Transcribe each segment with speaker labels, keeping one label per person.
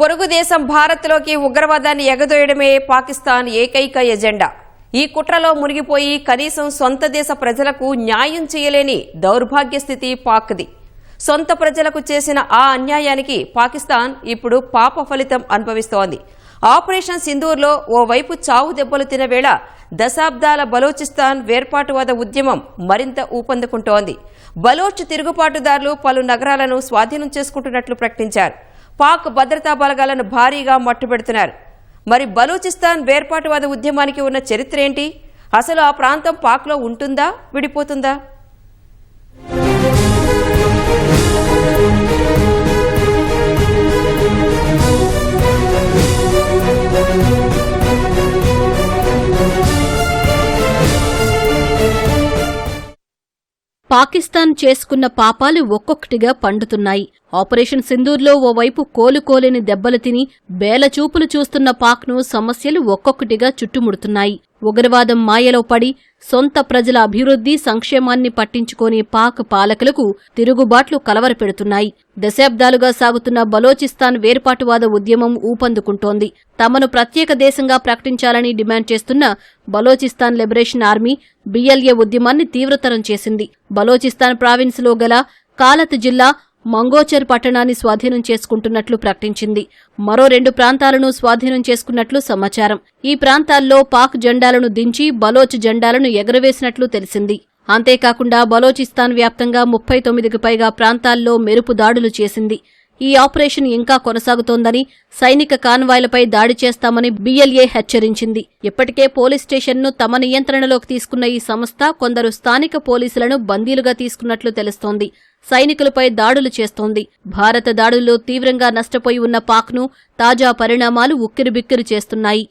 Speaker 1: పొరుగు దేశం భారత్లోకి ఉగ్రవాదాన్ని ఎగదోయడమే పాకిస్తాన్ ఏకైక ఎజెండా. ఈ కుట్రలో మునిగిపోయి కనీసం సొంత దేశ ప్రజలకు న్యాయం చేయలేని దౌర్భాగ్య స్థితి పాక్ది. సొంత ప్రజలకు చేసిన ఆ అన్యాయానికి పాకిస్తాన్ ఇప్పుడు పాప ఫలితం అనుభవిస్తోంది. ఆపరేషన్ సింధూర్లో ఓవైపు చావు దెబ్బలు తిన వేళ దశాబ్దాల బలోచిస్తాన్ వేర్పాటువాద ఉద్యమం మరింత ఊపందుకుంటోంది. బలోచ్ తిరుగుబాటుదారులు పలు నగరాలను స్వాధీనం చేసుకుంటున్నట్లు ప్రకటించారు. పాక్ భద్రతా బలగాలను భారీగా మట్టుబెడుతున్నారు. మరి బలూచిస్తాన్ వేర్పాటువాద ఉద్యమానికి ఉన్న చరిత్ర ఏంటి? అసలు ఆ ప్రాంతం పాక్లో ఉంటుందా? విడిపోతుందా?
Speaker 2: పాకిస్తాన్ చేసుకున్న పాపాలు ఒక్కొక్కటిగా పండుతున్నాయి. ఆపరేషన్ సింధూర్లో ఓవైపు కోలుకోలేని దెబ్బలు తిని బేలచూపులు చూస్తున్న పాక్ను సమస్యలు ఒక్కొక్కటిగా చుట్టుముడుతున్నాయి. ఉగ్రవాదం మాయలో పడి సొంత ప్రజల అభివృద్ధి సంక్షేమాన్ని పట్టించుకోని పాక్ పాలకులకు తిరుగుబాట్లు కలవరపెడుతున్నాయి. దశాబ్దాలుగా సాగుతున్న బలోచిస్తాన్ వేర్పాటువాద ఉద్యమం ఊపందుకుంటోంది. తమను ప్రత్యేక దేశంగా ప్రకటించాలని డిమాండ్ చేస్తున్న బలోచిస్తాన్ లిబరేషన్ ఆర్మీ బిఎల్ఏ ఉద్యమాన్ని తీవ్రతరం చేసింది. బలోచిస్తాన్ ప్రావిన్స్లో గల కాలత్ జిల్లా మంగోచర్ పట్టణాన్ని స్వాధీనం చేసుకుంటున్నట్లు ప్రకటించింది. మరో రెండు ప్రాంతాలను స్వాధీనం చేసుకున్నట్లు సమాచారం. ఈ ప్రాంతాల్లో పాక్ జెండాలను దించి బలోచ్ జెండాలను ఎగరవేసినట్లు తెలిసింది. అంతేకాకుండా బలోచిస్తాన్ వ్యాప్తంగా ముప్పై తొమ్మిదికి పైగా ప్రాంతాల్లో మెరుపు దాడులు చేసింది. ఈ ఆపరేషన్ ఇంకా కొనసాగుతోందని సైనిక కాన్వాయ్లపై దాడి చేస్తామని బీఎల్ఏ హెచ్చరించింది. ఇప్పటికే పోలీస్ స్టేషన్ను తమ నియంత్రణలోకి తీసుకున్న ఈ సంస్థ కొందరు స్థానిక పోలీసులను బందీలుగా తీసుకున్నట్లు తెలుస్తోంది. సైనికులపై దాడులు చేస్తోంది. భారత దాడుల్లో తీవ్రంగా నష్టపోయి ఉన్న పాక్ను తాజా పరిణామాలు ఉక్కిరిబిక్కిరి చేస్తున్నాయి.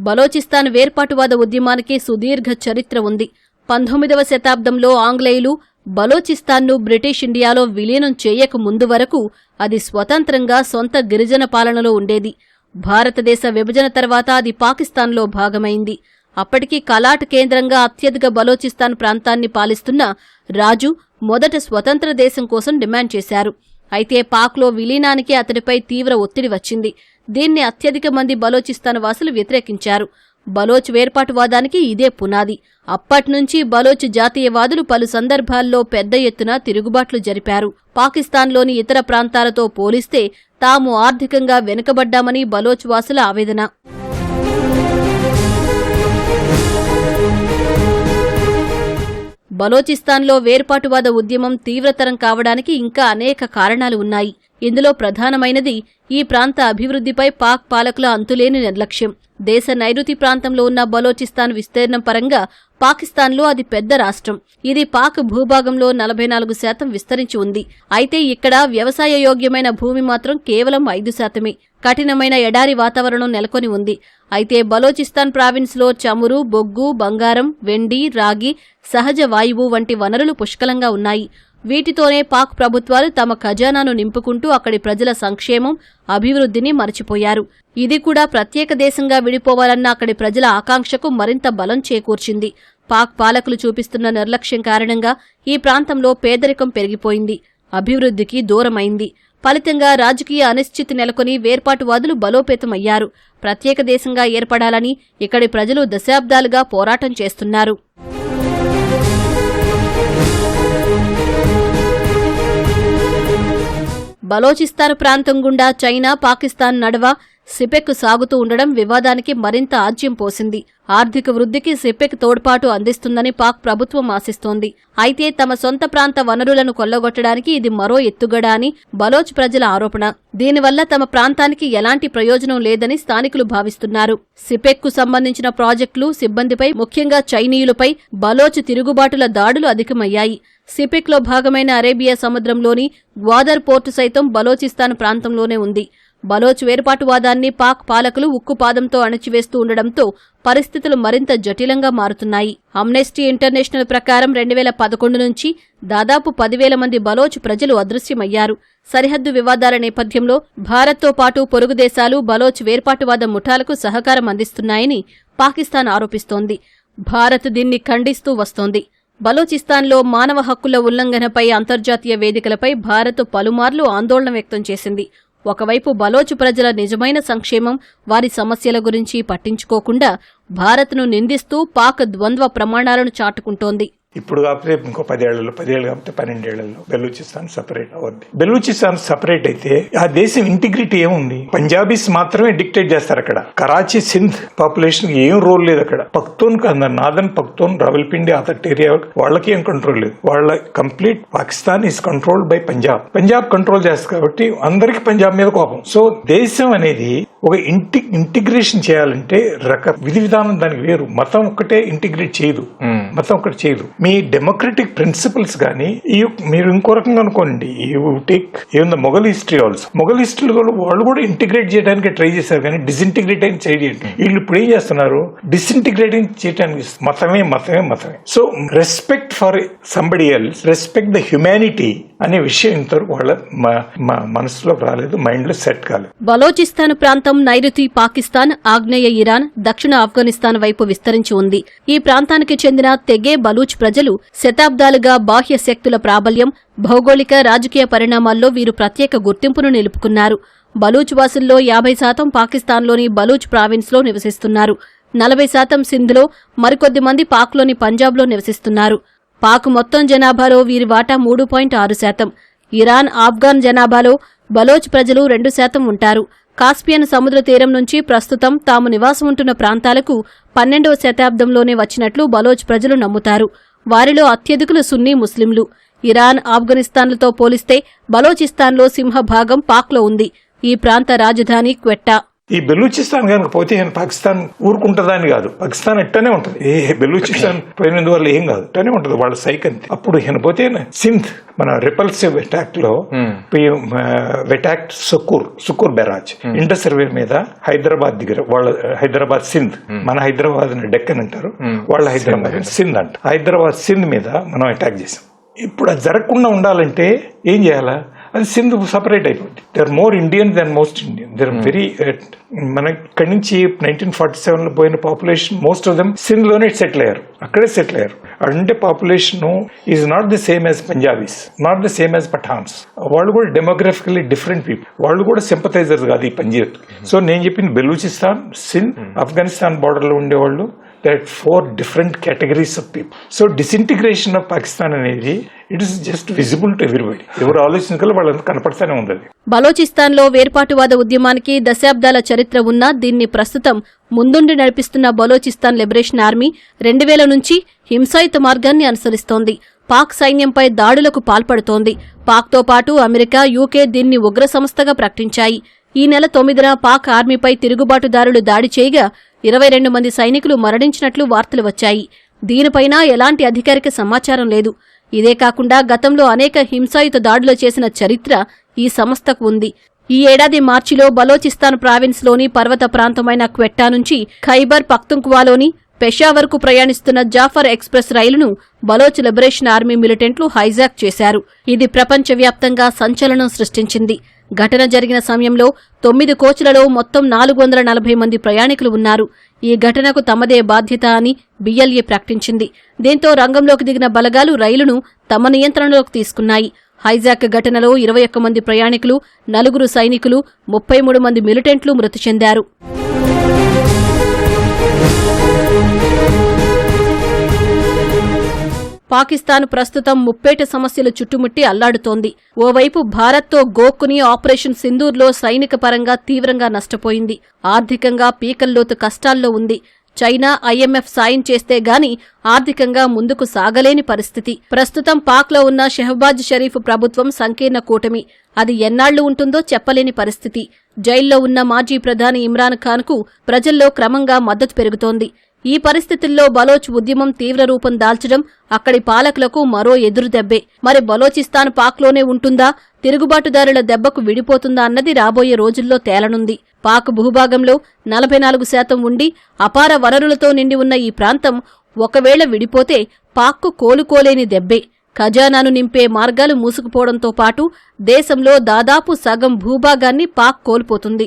Speaker 2: బలోచిస్తాన్ వేర్పాటువాద ఉద్యమానికి సుదీర్ఘ చరిత్ర ఉంది. పంతొమ్మిదవ శతాబ్దంలో ఆంగ్లేయులు బలోచిస్తాన్ను బ్రిటిష్ ఇండియాలో విలీనం చేయక ముందు వరకు అది స్వతంత్రంగా సొంత గిరిజన పాలనలో ఉండేది. భారతదేశ విభజన తర్వాత అది పాకిస్తాన్లో భాగమైంది. అప్పటికి కలాట్ కేంద్రంగా అత్యధిక బలోచిస్తాన్ ప్రాంతాన్ని పాలిస్తున్న రాజు మొదట స్వతంత్ర దేశం కోసం డిమాండ్ చేశారు. అయితే పాక్లో విలీనానికి అతడిపై తీవ్ర ఒత్తిడి వచ్చింది. దీన్ని అత్యధిక మంది బలోచిస్తాన్ వాసులు వ్యతిరేకించారు. బలోచ్ వేర్పాటువాదానికి ఇదే పునాది. అప్పట్నుంచి బలోచ్ జాతీయవాదులు పలు సందర్భాల్లో పెద్ద ఎత్తున తిరుగుబాట్లు జరిపారు. పాకిస్తాన్లోని ఇతర ప్రాంతాలతో పోలిస్తే తాము ఆర్థికంగా వెనుకబడ్డామని బలోచ్ వాసుల ఆవేదన. బలోచిస్తాన్లో వేర్పాటువాద ఉద్యమం తీవ్రతరం కావడానికి ఇంకా అనేక కారణాలు ఉన్నాయి. ఇందులో ప్రధానమైనది ఈ ప్రాంత అభివృద్ధిపై పాక్ పాలకుల అంతులేని నిర్లక్ష్యం. దేశ నైరుతి ప్రాంతంలో ఉన్న బలోచిస్తాన్ విస్తీర్ణం పరంగా పాకిస్తాన్లో అది పెద్ద రాష్ట్రం. ఇది పాక్ భూభాగంలో నలభై నాలుగు శాతం విస్తరించి ఉంది. అయితే ఇక్కడ వ్యవసాయ యోగ్యమైన భూమి మాత్రం కేవలం ఐదు శాతమే. కఠినమైన ఎడారి వాతావరణం నెలకొని ఉంది. అయితే బలోచిస్తాన్ ప్రావిన్స్లో చమురు బొగ్గు బంగారం వెండి రాగి సహజ వాయువు వంటి వనరులు పుష్కలంగా ఉన్నాయి. వీటితోనే పాక్ ప్రభుత్వాలు తమ ఖజానాను నింపుకుంటూ అక్కడి ప్రజల సంక్షేమం అభివృద్ధిని మరచిపోయారు. ఇది కూడా ప్రత్యేక దేశంగా విడిపోవాలన్న అక్కడి ప్రజల ఆకాంక్షకు మరింత బలం చేకూర్చింది. పాక్ పాలకులు చూపిస్తున్న నిర్లక్ష్యం కారణంగా ఈ ప్రాంతంలో పేదరికం పెరిగిపోయింది. అభివృద్ధికి దూరమైంది. ఫలితంగా రాజకీయ అనిశ్చితి నెలకొని వేర్పాటువాదులు బలోపేతమయ్యారు. ప్రత్యేక దేశంగా ఏర్పడాలని ఇక్కడి ప్రజలు దశాబ్దాలుగా పోరాటం చేస్తున్నారు. బలోచిస్తాన్ ప్రాంతం గుండా చైనా పాకిస్తాన్ నడవ సిపెక్ సాగుతూ ఉండడం వివాదానికి మరింత ఆజ్యం పోసింది. ఆర్థిక వృద్ధికి సిపెక్ తోడ్పాటు అందిస్తుందని పాక్ ప్రభుత్వం ఆశిస్తోంది. అయితే తమ సొంత ప్రాంత వనరులను కొల్లగొట్టడానికి ఇది మరో ఎత్తుగడ అని బలోచ్ ప్రజల ఆరోపణ. దీనివల్ల తమ ప్రాంతానికి ఎలాంటి ప్రయోజనం లేదని స్థానికులు భావిస్తున్నారు. సిపెక్కు సంబంధించిన ప్రాజెక్టులు సిబ్బందిపై ముఖ్యంగా చైనీయులపై బలోచ్ తిరుగుబాటుల దాడులు అధికమయ్యాయి. సిపెక్లో భాగమైన అరేబియా సముద్రంలోని గ్వాదర్ పోర్టు సైతం బలోచిస్తాన్ ప్రాంతంలోనే ఉంది. బలోచ్ వేర్పాటువాదాన్ని పాక్ పాలకులు ఉక్కుపాదంతో అణచివేస్తూ ఉండడంతో పరిస్థితులు మరింత జటిలంగా మారుతున్నాయి. అమ్నెస్టీ ఇంటర్నేషనల్ ప్రకారం రెండు వేల పదకొండు నుంచి దాదాపు పదివేల మంది బలోచ్ ప్రజలు అదృశ్యమయ్యారు. సరిహద్దు వివాదాల నేపథ్యంలో భారత్తో పాటు పొరుగు దేశాలు బలోచ్ వేర్పాటువాద ముఠాలకు సహకారం అందిస్తున్నాయని పాకిస్తాన్ ఆరోపిస్తోంది. భారత్ దీన్ని ఖండిస్తూ వస్తోంది. బలోచిస్తాన్లో మానవ హక్కుల ఉల్లంఘనపై అంతర్జాతీయ వేదికలపై భారత్ పలుమార్లు ఆందోళన వ్యక్తం చేసింది. ఒకవైపు బలోచు ప్రజల నిజమైన సంక్షేమం వారి సమస్యల గురించి పట్టించుకోకుండా భారత్ను నిందిస్తూ పాక్ ద్వంద్వ ప్రమాణాలను చాటుకుంటోంది.
Speaker 3: ఇప్పుడు కాకపోతే ఇంకో పదేళ్ళలో పదేళ్ళు కాకపోతే పన్నెండేళ్ళలో బెలూచిస్తాన్ సపరేట్ అవ్వద్ది బెలూచిస్తాన్ సపరేట్ అయితే ఆ దేశం ఇంటిగ్రిటీ ఏముంది? పంజాబీస్ మాత్రమే డిక్టేట్ చేస్తారు అక్కడ. కరాచీ సింధ్ పాపులేషన్ ఏం రోల్ లేదు అక్కడ. పక్తూన్ నాదన్ పక్తూన్ రావల్పిండి అతట్ ఏరియా వాళ్ళకి ఏం కంట్రోల్ లేదు. వాళ్ళ complete Pakistan is controlled by Punjab. Punjab control చేస్తారు కాబట్టి అందరికి పంజాబ్ మీద కోపం. సో దేశం అనేది ఒక ఇంటి ఇంటిగ్రేషన్ చేయాలంటే రక విధి విధానం దానికి వేరు. మతం ఒక్కటే ఇంటిగ్రేట్ చేయదు. మతం ఒక్కటి చేయదు. మీ డెమోక్రటిక్ ప్రిన్సిపల్స్ కానీ మీరు ఇంకో రకంగా అనుకోండి. You take even the Mughal history also. Mughal హిస్టరీలో వాళ్ళు కూడా ఇంటిగ్రేట్ చేయడానికి ట్రై చేశారు కానీ డిసింటిగ్రేట్ అని చేయలేదు. వీళ్ళు ఇప్పుడు ఏం చేస్తున్నారు? డిసింటిగ్రేటింగ్ చేయడానికి మతమే మతమే మతమే. So respect for somebody else respect the humanity అనే విషయం ఇంతవరకు వాళ్ళ మ- మ- మనసులోకి రాలేదు మైండ్లో సెట్ కాలేదు.
Speaker 2: బలోచిస్తాన్ ప్రాంతం నైరుతి పాకిస్తాన్ ఆగ్నేయ ఇరాన్ దక్షిణ ఆఫ్ఘనిస్తాన్ వైపు విస్తరించి ఉంది. ఈ ప్రాంతానికి చెందిన తెగే బలూచ్ ప్రజలు శతాబ్దాలుగా బాహ్య శక్తుల ప్రాబల్యం భౌగోళిక రాజకీయ పరిణామాల్లో వీరు ప్రత్యేక గుర్తింపును నిలుపుకున్నారు. బలూచ్ వాసుల్లో యాభై శాతం పాకిస్తాన్లోని బలూచ్ ప్రావిన్స్లో నివసిస్తున్నారు. నలభై శాతం సింధ్లో మరికొద్ది మంది పాక్లోని పంజాబ్లో నివసిస్తున్నారు. పాక్ మొత్తం జనాభాలో వీరి వాటా మూడు పాయింట్ ఆరు శాతం. ఇరాన్ ఆఫ్ఘాన్ జనాభాలో బలోచ్ ప్రజలు రెండు శాతం ఉంటారు. కాస్పియన్ సముద్ర తీరం నుంచి ప్రస్తుతం తాము నివాసం ఉంటున్న ప్రాంతాలకు పన్నెండవ శతాబ్దంలోనే వచ్చినట్లు బలోచ్ ప్రజలు నమ్ముతారు. వారిలో అత్యధికులు సున్నీ ముస్లింలు. ఇరాన్ ఆఫ్ఘనిస్తాన్లతో పోలిస్తే బలోచిస్తాన్లో సింహభాగం పాక్లో ఉంది. ఈ ప్రాంత రాజధాని క్వెట్టా.
Speaker 3: ఈ బెలూచిస్తాన్ కనుక పోతే పాకిస్తాన్ ఊరుకుంటుందని కాదు. పాకిస్తాన్ ఎట్టనే ఉంటుంది. ఏ బెలూచిస్తాన్ పోయినందువల్ల ఏం కాదు. అట్టనే ఉంటుంది వాళ్ళ సైక్ అంతే అప్పుడు ఈయన పోతే సింధ్ మన repulsive అటాక్లో attack Sukkur Sukkur barrage inter survey మీద హైదరాబాద్ దగ్గర వాళ్ళ హైదరాబాద్ సింధ్ మన హైదరాబాద్ డెక్కన్ అంటారు. వాళ్ళ హైదరాబాద్ సింధ్. అంట. హైదరాబాద్ సింధ్ మీద మనం అటాక్ చేసాం ఇప్పుడు అది జరగకుండా ఉండాలంటే ఏం చేయాలా? అది సింధ్ సపరేట్ అయిపోద్ది. They are more Indian than most Indian they are very మన ఇక్కడి నుంచి నైన్టీన్ ఫార్టీ సెవెన్లో పోయిన పాపులేషన్ మోస్ట్ ఆఫ్ దెమ్ సింధ్లోనే సెటిల్ అయ్యారు. అక్కడే సెటిల్ అయ్యారు. అంటే population is not the same as Punjabis not the same as Pathans వాళ్ళు కూడా డెమోగ్రఫికల్లీ డిఫరెంట్ పీపుల్ వాళ్ళు కూడా సింపథైజర్స్ కాదు ఈ పంజాబ్ సో నేను చెప్పింది బెలూచిస్తాన్ సింధ్ ఆఫ్ఘనిస్తాన్ బార్డర్లో ఉండేవాళ్ళు that four different categories of people so disintegration of Pakistan అనేది it is just visible to everybody ఎవరు ఆలోచించగల వాళ్ళకి కనపడతానే ఉంది
Speaker 2: బలోచిస్తాన్లో వేర్పాటువాద ఉద్యమానికి దశాబ్దాల చరిత్ర ఉన్నా దీన్ని ప్రస్తుతం ముందుండి నడిపిస్తున్న బలోచిస్తాన్ లిబరేషన్ ఆర్మీ రెండు వేల నుంచి హింసాయుత మార్గాన్ని అనుసరిస్తోంది. పాక్ సైన్యంపై దాడులకు పాల్పడుతోంది. పాక్తో పాటు అమెరికా యూకే దీన్ని ఉగ్ర సంస్థగా ప్రకటించాయి. ఈ నెల తొమ్మిదిన పాక్ ఆర్మీపై తిరుగుబాటుదారులు దాడి చేయగా ఇరవై రెండు మంది సైనికులు మరణించినట్లు వార్తలు వచ్చాయి. దీనిపైన ఎలాంటి అధికారిక సమాచారం లేదు. ఇదే కాకుండా గతంలో అనేక హింసాయుత దాడులు చేసిన చరిత్ర ఈ సంస్థకు ఉంది. ఈ ఏడాది మార్చిలో బలోచిస్తాన్ ప్రావిన్స్లోని పర్వత ప్రాంతమైన క్వెట్టా నుంచి ఖైబర్ పఖ్తుంక్వాలోని పెషావర్కు ప్రయాణిస్తున్న జాఫర్ ఎక్స్ప్రెస్ రైలును బలోచ్ లిబరేషన్ ఆర్మీ మిలిటెంట్లు హైజాక్ చేశారు. ఇది ప్రపంచవ్యాప్తంగా సంచలనం సృష్టించింది. ఘటన జరిగిన సమయంలో తొమ్మిది కోచ్లలో మొత్తం నాలుగు వందల నలభై మంది ప్రయాణికులు ఉన్నారు. ఈ ఘటనకు తమదే బాధ్యత అని బిఎల్ఏ ప్రకటించింది. దీంతో రంగంలోకి దిగిన బలగాలు రైలును తమ నియంత్రణలోకి తీసుకున్నాయి. హైజాక్ ఘటనలో ఇరవై ఒక్క మంది ప్రయాణికులు నలుగురు సైనికులు ముప్పై మూడు మంది మిలిటెంట్లు మృతి చెందారు. పాకిస్తాన్ ప్రస్తుతం ముప్పేట సమస్యలు చుట్టుముట్టి అల్లాడుతోంది. ఓవైపు భారత్తో గోక్కుని ఆపరేషన్ సింధూర్లో సైనిక పరంగా తీవ్రంగా నష్టపోయింది. ఆర్థికంగా పీకల్లోతు కష్టాల్లో ఉంది. చైనా ఐఎంఎఫ్ సాయం చేస్తే గాని ఆర్థికంగా ముందుకు సాగలేని పరిస్థితి. ప్రస్తుతం పాక్లో ఉన్న షెహబాజ్ షరీఫ్ ప్రభుత్వం సంకీర్ణ కూటమి. అది ఎన్నాళ్ళు ఉంటుందో చెప్పలేని పరిస్థితి. జైల్లో ఉన్న మాజీ ప్రధాని ఇమ్రాన్ ఖాన్కు ప్రజల్లో క్రమంగా మద్దతు పెరుగుతోంది. ఈ పరిస్థితుల్లో బలోచ్ ఉద్యమం తీవ్ర రూపం దాల్చడం అక్కడి పాలకులకు మరో ఎదురుదెబ్బే మరి బలోచిస్తాన్ పాక్లోనే ఉంటుందా? తిరుగుబాటుదారుల దెబ్బకు విడిపోతుందా అన్నది రాబోయే రోజుల్లో తేలనుంది. పాక్ భూభాగంలో నలభై నాలుగు శాతం ఉండి అపార వనరులతో నిండి ఉన్న ఈ ప్రాంతం ఒకవేళ విడిపోతే పాక్కు కోలుకోలేని దెబ్బే. ఖజానాను నింపే మార్గాలు మూసుకుపోవడంతో పాటు దేశంలో దాదాపు సగం భూభాగాన్ని పాక్ కోల్పోతుంది.